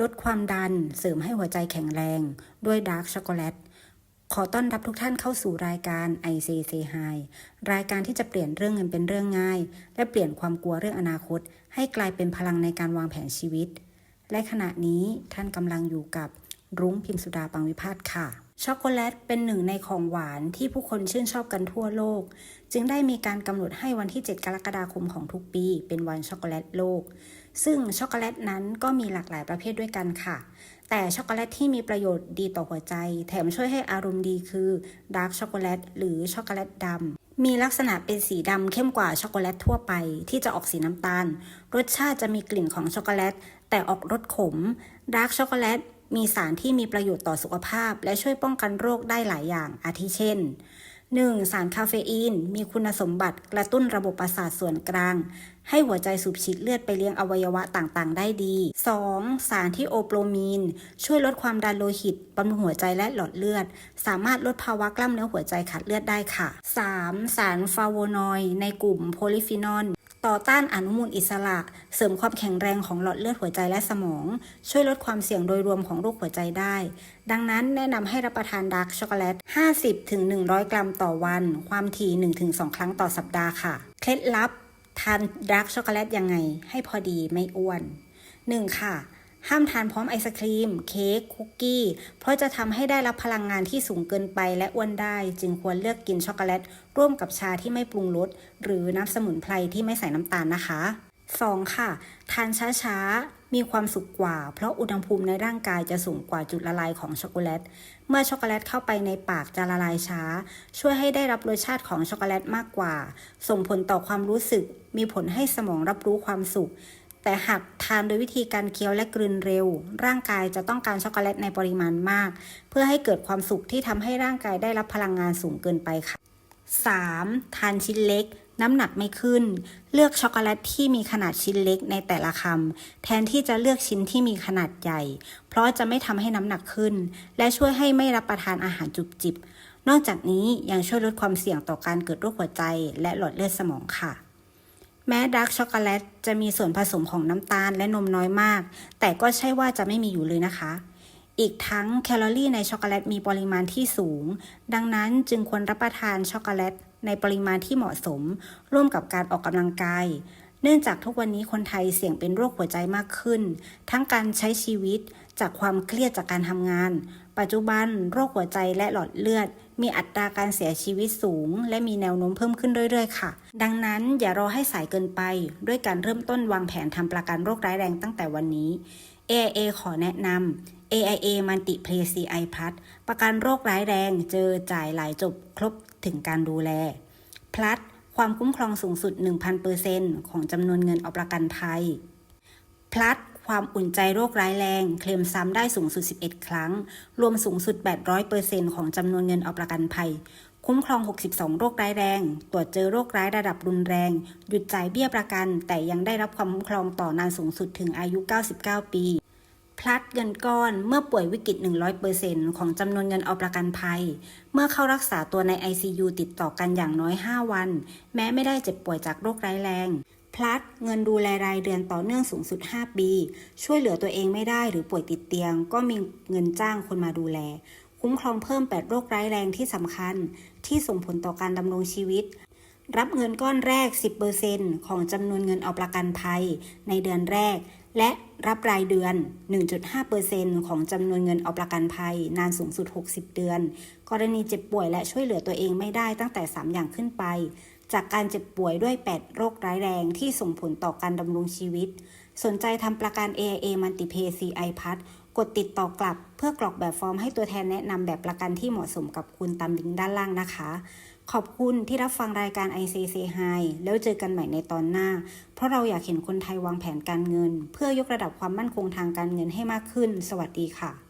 ลดความดันเสริมให้หัวใจแข็งแรง ด้วยดาร์กช็อกโกแลตขอต้อนรับทุกท่านเข้าสู่รายการ I Say Say Hi รายการที่จะเปลี่ยนเรื่องเงินเป็นเรื่องง่าย และเปลี่ยนความกลัวเรื่องอนาคต ให้กลายเป็นพลังในการวางแผนชีวิต และขณะนี้ท่านกำลังอยู่กับรุ้งพิมสุดาปังวิพาทค่ะ ช็อกโกแลตเป็นหนึ่งในของหวานที่ผู้คนชื่นชอบกันทั่วโลก จึงได้มีการกำหนดให้วันที่ 7 กรกฎาคมของทุกปี เป็นวันช็อกโกแลตโลก ซึ่งช็อกโกแลตนั้นก็มีหลากหลายประเภทด้วยกันค่ะ แต่ช็อกโกแลตที่มีประโยชน์ดีต่อหัวใจ แถมช่วยให้อารมณ์ดีคือดาร์กช็อกโกแลตหรือช็อกโกแลตดำมีลักษณะเป็นสีดำเข้มกว่าช็อกโกแลตทั่วไป ที่จะออกสีน้ำตาล รสชาติจะมีกลิ่นของช็อกโกแลต แต่ออกรสขมดาร์กช็อกโกแลตมีสารที่มีประโยชน์ต่อสุขภาพ และช่วยป้องกันโรคได้หลายอย่างอาทิเช่น 1. สารคาเฟอีน มีคุณสมบัติกระตุ้นระบบประสาทส่วนกลาง ให้หัวใจสูบฉีดเลือดไปเลี้ยงอวัยวะต่างๆ ได้ดี 2. สารที่โอโปรมีน ช่วยลดความดันโลหิตบำรุงหัวใจและหลอดเลือด สามารถลดภาวะกล้ามเนื้อหัวใจขาดเลือดได้ค่ะ 3. สารฟลาโวนอยด์ในกลุ่มโพลิฟีนอล ต่อต้านอนุมูลอิสระ เสริมความแข็งแรงของหลอดเลือดหัวใจและสมอง ช่วยลดความเสี่ยงโดยรวมของโรคหัวใจได้ ดังนั้นแนะนำให้รับประทานดาร์กช็อกโกแลต 50-100 กรัมต่อวัน ความถี่ 1-2 ครั้งต่อสัปดาห์ค่ะ เคล็ดลับ ทานดาร์กช็อกโกแลตยังไง ให้พอดีไม่อ้วน 1. ค่ะ ห้ามทานพร้อมไอศครีม เค้กคุกกี้ เพราะจะทำให้ได้รับพลังงานที่สูงเกินไปและอ้วนได้ จึงควรเลือกกินช็อกโกแลต ร่วมกับชาที่ไม่ปรุงรสหรือน้ำสมุนไพรที่ไม่ใส่น้ำตาลนะคะ 2. ค่ะ ทานช้าๆ มีความสุขกว่า เพราะอุณหภูมิในร่างกายจะสูงกว่าจุดละลายของช็อกโกแลต เมื่อช็อกโกแลตเข้าไปในปากจะละลายช้า ช่วยให้ได้รับรสชาติของช็อกโกแลตมากกว่า ส่งผลต่อความรู้สึก มีผลให้สมองรับรู้ความสุข แต่หากทานโดยวิธีการเคี้ยวและกลืนเร็ว ร่างกายจะต้องการช็อกโกแลตในปริมาณมาก เพื่อให้เกิดความสุขที่ทำให้ร่างกายได้รับพลังงานสูงเกินไปค่ะ 3. ทานชิ้นเล็ก น้ำหนักไม่ขึ้น เลือกช็อกโกแลตที่มีขนาดชิ้นเล็กในแต่ละคำแทนที่จะเลือกชิ้นที่มีขนาดใหญ่ เพราะจะไม่ทำให้น้ำหนักขึ้น และช่วยให้ไม่รับประทานอาหารจุบจิบ นอกจากนี้ยังช่วยลดความเสี่ยงต่อการเกิดโรคหัวใจ และหลอดเลือดสมองค่ะ แม้ดาร์กช็อกโกแลตจะมีส่วนผสมของน้ำตาลและนมน้อยมาก แต่ก็ใช่ว่าจะไม่มีอยู่เลยนะคะ อีกทั้งแคลอรี่ในช็อกโกแลตมีปริมาณที่สูง ดังนั้นจึงควรรับประทานช็อกโกแลตในปริมาณที่เหมาะสม ร่วมกับการออกกำลังกาย เนื่องจากทุกวันนี้คนไทยเสี่ยงเป็นโรคหัวใจมากขึ้น ทั้งการใช้ชีวิตจากความเครียดจากการทำงาน ปัจจุบันโรคหัวใจและหลอดเลือด มีอัตราการเสียชีวิตสูง และมีแนวโน้มเพิ่มขึ้นเรื่อยๆ ค่ะ ดังนั้นอย่ารอให้สายเกินไป ด้วยการเริ่มต้นวางแผนทำประกันโรคร้ายแรงตั้งแต่วันนี้ AIA ขอแนะนำ AIA Multi Play CI Plus ประกันโรคร้ายแรง เจอจ่ายหลายจบครบถึงการดูแล Plus ความคุ้มครองสูงสุด 1,000%ของจำนวนเงินเอาประกันภัย Plus ความอุ่นใจโรคร้ายแรง เคลมซ้ำได้สูงสุด 11 ครั้ง รวมสูงสุด 800%ของจำนวนเงินเอาประกันภัย คุ้มครอง 62 โรคร้ายแรง ตรวจเจอโรคร้ายระดับรุนแรง หยุดจ่ายเบี้ยประกัน แต่ยังได้รับความคุ้มครองต่อนานสูงสุดถึงอายุ 99 ปีพลัดเงินก้อนเมื่อป่วยวิกฤต 100%ของจำนวนเงินเอาประกันภัย เมื่อเข้ารักษาตัวใน ICU ติดต่อกันอย่างน้อย 5 วัน แม้ไม่ได้เจ็บป่วยจากโรคร้ายแรง ลัดเงินดูแลรายเดือนต่อเนื่องสูงสุด 5 ปี ช่วยเหลือตัวเองไม่ได้หรือป่วยติดเตียง ก็มีเงินจ้างคนมาดูแล คุ้มครองเพิ่ม 8 โรคร้ายแรงที่สำคัญ ที่ส่งผลต่อการดำรงชีวิต รับเงินก้อนแรก 10%ของจำนวนเงินเอาประกันภัย ในเดือนแรก และรับรายเดือน 1.5%ของจำนวนเงินเอาประกันภัย นานสูงสุด 60 เดือน กรณีเจ็บป่วยและช่วยเหลือตัวเองไม่ได้ตั้งแต่ 3 อย่างขึ้นไป จากการเจ็บป่วยด้วย 8 โรคร้ายแรงที่ส่งผลต่อการดำรงชีวิต สนใจทำประกัน AIA Multipay CI Plus กดติดต่อกลับเพื่อกรอกแบบฟอร์มให้ตัวแทนแนะนำแบบประกันที่เหมาะสมกับคุณตามลิงก์ด้านล่างนะคะ ขอบคุณที่รับฟังรายการ ICC High แล้วเจอกันใหม่ในตอนหน้า เพราะเราอยากเห็นคนไทยวางแผนการเงิน เพื่อยกระดับความมั่นคงทางการเงินให้มากขึ้น สวัสดีค่ะ